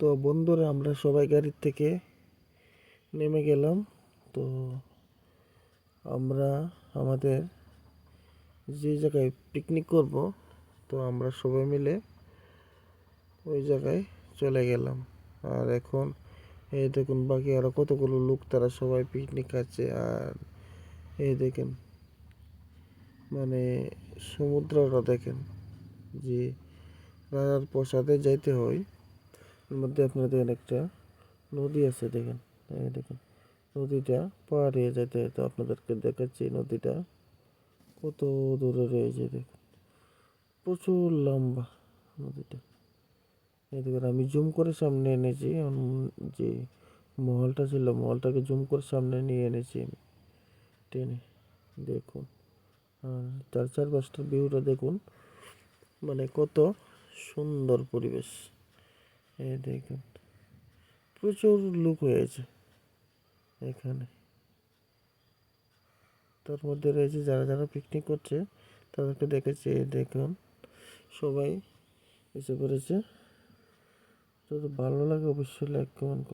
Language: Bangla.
তো বন্ধুরা, আমরা সবাই গাড়ির থেকে নেমে গেলাম। তো আমরা আমাদের যে জায়গায় পিকনিক করব, তো আমরা সবাই মিলে ওই জায়গায় চলে গেলাম। আর এখন এই দেখুন, বাকি আরও কতগুলো লোক, তারা সবাই পিকনিক খাচ্ছে আর এই দেখেন মানে সমুদ্রটা দেখেন, যে রাজার প্রসাদে যাইতে হয়। মধ্যে আপনারা দেখেন একটা নদী আছে, দেখেন দেখেন, নদীটা পার হয়ে যেতে তো আপনাদেরকে দেখাচ্ছি নদীটা কত দূরে রয়েছে, দেখুন, প্রচুর লম্বা নদীটা। এই দেখুন, আমি জুম করে সামনে এনেছি যে মহলটা ছিল, মহলটাকে জুম করে সামনে নিয়ে এনেছি আমি, টেনে, দেখুন, আর চার চার ভিউটা দেখুন মানে কত সুন্দর পরিবেশ। এই দেখুন, প্রচুর লোক হয়েছে এখানে। তার মধ্যে রয়েছে যারা যারা পিকনিক করছে, তাদেরকে দেখেছি দেখুন, সবাই এসে পড়েছে। যদি ভালো লাগে, অবশ্যই লাইক কমেন্ট